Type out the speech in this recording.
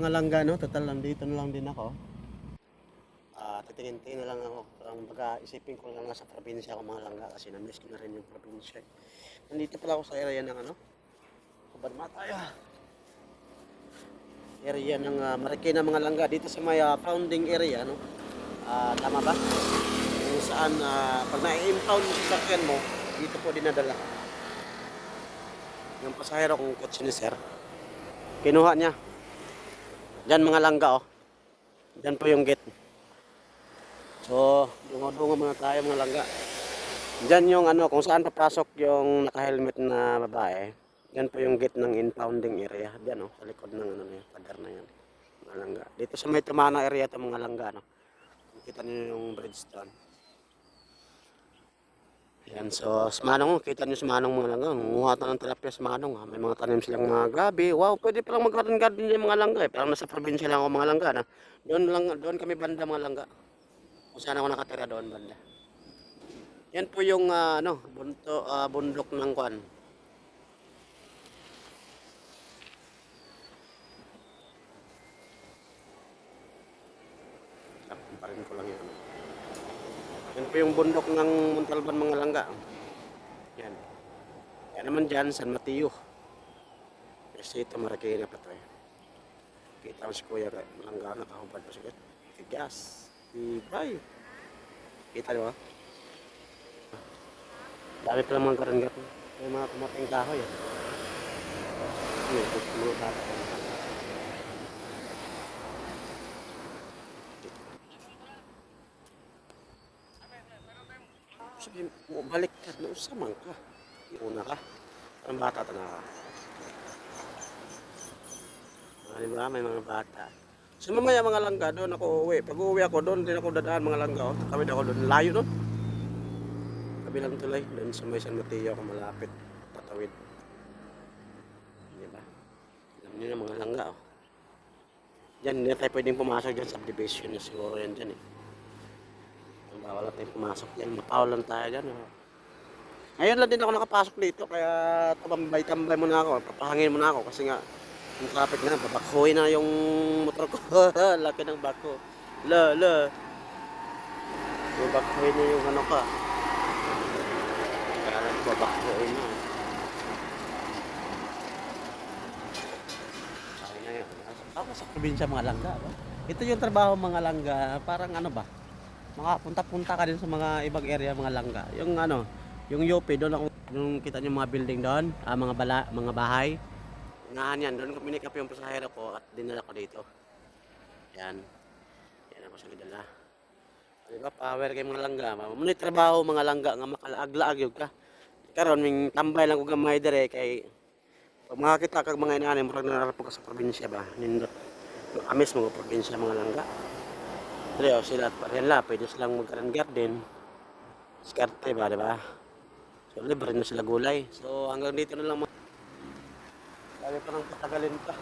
Mga langga, no? Total, nandito na lang din ako. Ah, titingin-tingin na lang ako. Ang baga, isipin ko lang sa probinsya ako mga langga kasi na-miss ko na rin yung probinsya. Nandito pala ako sa area ng ano? Kubad tayo. Area ng uh, Marikina mga langga. Dito sa may ah, founding area, no? Ah, tama ba? Kung saan, ah, pag na-impound mo sa sakyan mo, dito po dinadala. Yung pasahero kong kotse ni sir, kinuha niya. Diyan mga langga oh. Diyan po yung gate. So, dungo-dungo muna tayo mga langga. Diyan yung ano, kung saan papasok yung naka-helmet na babae. Diyan po yung gate ng impounding area. Diyan oh, sa likod ng ano na yun, pader na yan. Mga langga. Dito sa may Tumana area ito mga langga no. Kita niyo yung Bridgestone. Yan, so si Manong, kita niyo si Manong mga langga. Nguha na ng tilapia si Manong. Ha. May mga tanim silang mga gabi. Wow, pwede palang mag-garden garden yung mga langga. Eh. Parang nasa probinsya lang ako mga langga. Na. Doon, lang, doon kami banda mga langga. Kung saan ako nakatira doon banda. Yan po yung ah, ano, bunto, ah, bundok ng kwan. Taparin ko lang yan. Yan po yung bundok ng Montalban mga langga. Yan. Yan naman dyan, San Mateo. Ito Marikina pa eh. Kita mo si Kuya langga nakahubad pa siya. Tigas. Ibay. Kita niyo ba? Dami pa lang mga karangat. May mga kumating kahoy eh. Yan, mga bata. Sabi mo, balik ka na usamang ka. Una ka. Ang bata ta na ka. Ah, ba? May mga bata. So mamaya mga langga, doon ako uwi. Pag uwi ako, doon din ako dadaan mga langga. Oh. Kami ako doon. Layo doon. Kabilang tulay. Doon sa may San Mateo ako malapit. Patawid. Di ba? Alam niyo na mga langga. Oh. Diyan, hindi tayo pwedeng pumasok dyan. Subdivision na siguro yan dyan eh. Bawal na tayong pumasok dyan. Mapawalan tayo dyan. Oh. Ngayon lang din ako nakapasok dito. Kaya tambay-tambay muna ako. Papahangin muna ako. Kasi nga, yung traffic na, babakhoy na yung motor ko. Laki ng bako. La, la. Babakhoy na yung ano ka. Kaya lang babakhoy na. Ako sa probinsya mga langga. Ba? Ito yung trabaho mga langga. Parang ano ba? Mga punta-punta ka din sa mga ibang area mga langga. Yung ano, yung UP doon ako nung kita niyo mga building doon, ah, mga bala, mga bahay. Ngahan yan, doon ko pinikap yung pasahero ko at dinala ko dito. Yan. Yan ako sa gidala. Di ba, power kay mga langga. Muna trabaho mga langga nga makalaaglaag yun ka. Karon ming tambay lang ko gamay dire kay pag makakita kag mga inani murag nararapo ka sa probinsya ba nindot. Amis mga probinsya mga langga. Pero sila at parehan la, pwede silang magkaroon garden. Skarte ba, di ba? So, libre na sila gulay. So, hanggang dito na lang. Sabi pa ng patagalin pa.